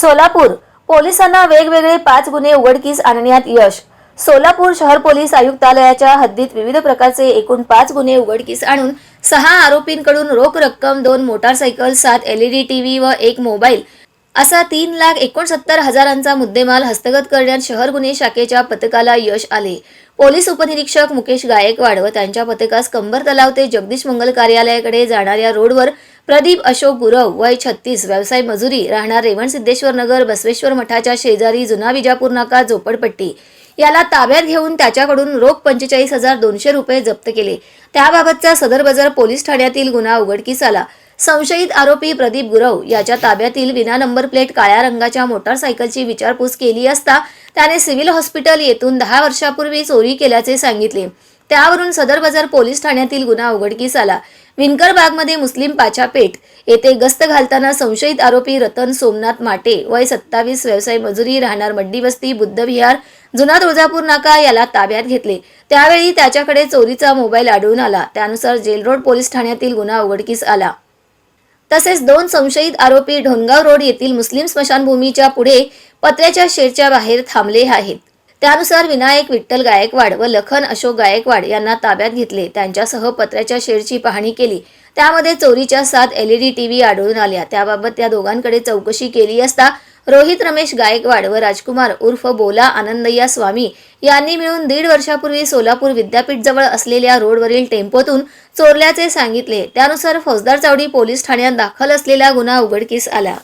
सोलापूर. पोलिसांना वेगवेगळे पाच गुन्हे उघडकीस आणण्यात यश. सोलापूर शहर पोलीस आयुक्तालयाच्या हद्दीत विविध प्रकारचे एकूण पाच गुन्हे उघडकीस आणून सहा आरोपींकडून रोख रक्कम दोन मोटारसायकल सात एलईडी टीव्ही व एक मोबाईल असा तीन लाख एकोणसत्तर हजारांचा मुद्देमाल हस्तगत करण्यात शहर गुन्हे शाखेच्या पथकाला यश आले. पोलीस उपनिरीक्षक मुकेश गायकवाड व त्यांच्या पथकास कंबर तलाव ते जगदीश मंगल कार्यालयाकडे जाणाऱ्या रोडवर प्रदीप अशोक गुरव वय छत्तीस व्यवसाय मजुरी राहणार रेवण सिद्धेश्वर नगर बसवेश्वर मठाच्या शेजारी जुना विजापूर नाका झोपडपट्टी. याला ताब्यात घेऊन त्याच्याकडून रोख पंचेचाळीस हजार दोनशे रुपये जप्त केले. त्याबाबतचा सदर बाजार पोलीस ठाण्यातील गुन्हा उघडकीस आला. संशयित आरोपी प्रदीप गुरव याच्या ताब्यातील विना नंबर प्लेट काळ्या रंगाच्या मोटारसायकलची विचारपूस केली असता त्याने सिव्हिल हॉस्पिटल येथून दहा वर्षापूर्वी चोरी केल्याचे सांगितले. त्यावरून सदर बाजार पोलीस ठाण्यातील गुन्हा उघडकीस आला. विनकर बागमध्ये मुस्लिम पाछापेठ येथे गस्त घालताना संशयित आरोपी रतन सोमनाथ माटे वय सत्तावीस व्यवसाय मजुरी राहणार मड्डी वस्ती बुद्ध विहार जुना तुळजापूर नाका याला ताब्यात घेतले. त्यावेळी त्याच्याकडे चोरीचा मोबाईल आढळून आला. त्यानुसार जेल रोड पोलीस ठाण्यातील गुन्हा उघडकीस आला. तसेच दोन संशयित आरोपी ढोणगाव रोड येथील मुस्लिम स्मशानभूमीच्या पुढे पत्र्याच्या शेडच्या बाहेर थांबले आहेत. त्यानुसार विनायक विठ्ठल गायकवाड व लखन अशोक गायकवाड यांना ताब्यात घेतले. त्यांच्यासह पत्र्याच्या शेडची पाहणी केली. त्यामध्ये चोरीच्या सात एलईडी टीव्ही आढळून आल्या. त्याबाबत त्या दोघांकडे चौकशी केली असता रोहित रमेश गायकवाड व राजकुमार उर्फ बोला आनंदय्या स्वामी यांनी मिळून दीड वर्षापूर्वी सोलापूर विद्यापीठ जवळ असलेल्या रोडवरील टेम्पोतून चोरल्याचे सांगितले. त्यानुसार फौजदार चावडी पोलीस ठाण्यात दाखल असलेला गुन्हा उघडकीस आला.